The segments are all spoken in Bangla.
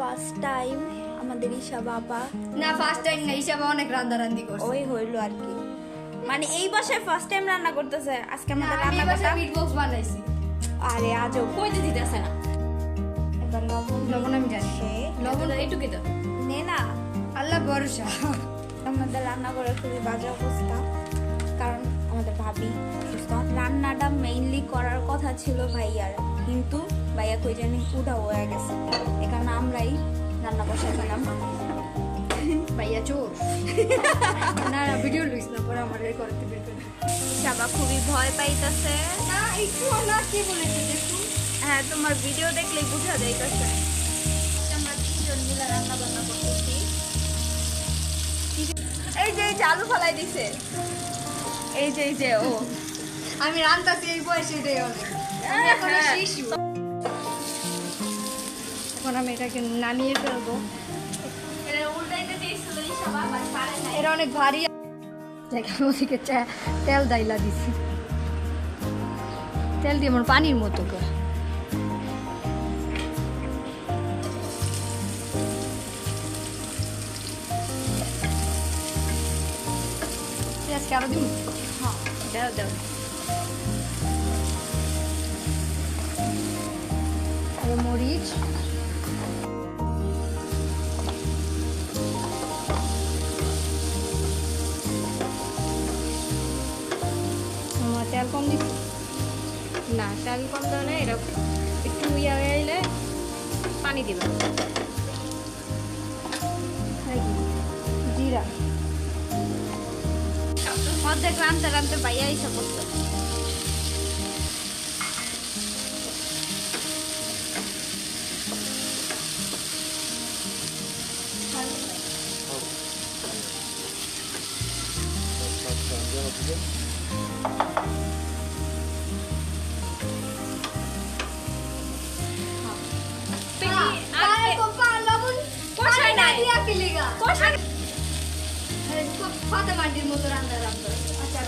ফার্স্ট টাইম আমাদের ঈশা বাবা। না ফার্স্ট টাইম না হিসাবে অনেক রান্না রান্দি করছে। ওই হইল আর কি। মানে এই বাসায় ফার্স্ট টাইম রান্না করতেছে আজকে আমাদের রান্না করতে মিট বক্স বানাইছি। আরে আজও কইতে দিতেছে না। এবার লবণ লবণ আমি জানি। লবণ এইটুকুই তো নে না। আল্লাহ ভরসা। আমাদের রান্না করে খুবই বাজে অবস্থা কারণ আমাদের ভাবি অসুস্থ। রান্নাটা মেইনলি করার কথা ছিল ভাইয়ার। কিন্তু ভাইয়া কই জানি উঠা হয়ে গেছে। এ কারণে আমরাই রান্না বসাই ফেলাম ভাইয়া চোর। না ভিডিও লইস না পরে আমার করতে বের করে সাবা খুবই ভয় পাইতেছে। না একটু না কি বলেছে দেখুন হ্যাঁ তোমার ভিডিও দেখলেই বোঝা যাইতেছে আমরা তিনজন মিলে রান্না বান্না করতেছি। এই যে এই যে আলু ফালাই দিছে। এই যে এই যে ও। আমি রান্তাছি এই বয়সে এটাই অনেক আমি এখন হ্যাঁ। শিশু। এখন আমি এটাকে নামিয়ে ফেলব। এটা এটা অনেক ভারী। ওদিকে তেল দাইলা দিছি। তেল দিয়ে আমার পানির মতো করে। আজকে আরও দিন হ্যাঁ দাও দাও। মরিচ তেল কম দিচ্ছি না তেল কম দেওয়া না এটা একটু ইয়া হয়ে এলে পানি দিবে। আর কি? জিরা। অর্ধেক রানতে রানতে ভাইয়া এসে করতো মতো রান্না আচ্ছা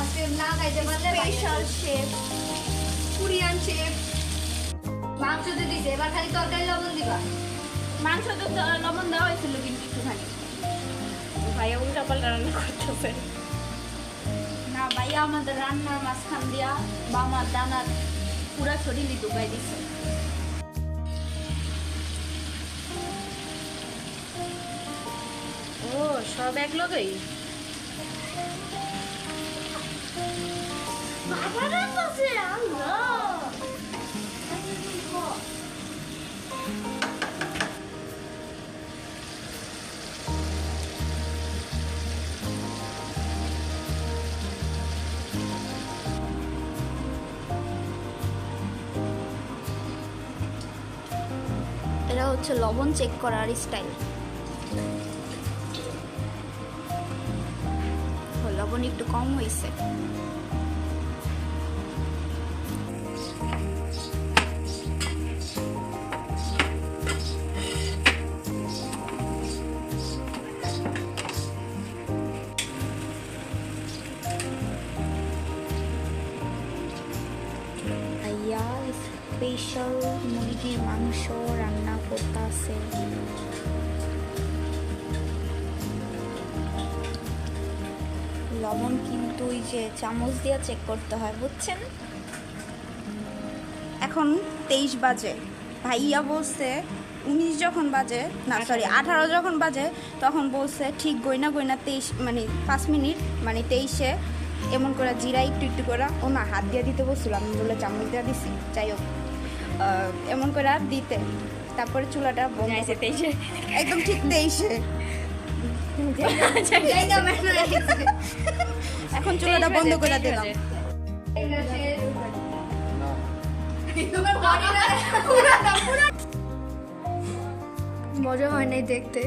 আজকে না খাইতে পারলে স্পেশাল শেফ কোরিয়ান শেফ মাংস দিছে এবার খালি তরকারি লবণ দিবা। মাংস তো দ- লবণ দেওয়া হয়েছিল কিন্তু একটুখানি। ভাইয়া উল্টা পাল্টা রান্না করতেছে। না ভাইয়া আমাদের রান্নার মাঝখান দিয়া বামার দানার পুরা শরীরই ডুবাই দিছে। ও সব এক লগেই এটা হচ্ছে লবণ চেক করার স্টাইল লবণ একটু কম হয়েছে স্পেশাল মুরগির মাংস। করতেছে লবণ কিন্তু ওই যে চামচ দিয়ে চেক করতে হয় বুঝছেন? এখন তেইশ বাজে। ভাইয়া বলছে উনিশ যখন বাজে না সরি আঠারো। যখন বাজে তখন বলছে ঠিক গইনা গইনা তেইশ মানে পাঁচ মিনিট মানে তেইশে এমন করে জিরা একটু একটু করে ও না হাত দিয়ে দিতে বলছিল আমি বলে চামচ দিয়ে দিছি। যাই হোক এমন করে দিতে। তারপরে চুলাটা বন্ধ যাইছে তেইশে। একদম ঠিক তেইশে। এখন চুলাটা বন্ধ করে দিলাম। মজা হয় নাই দেখতে।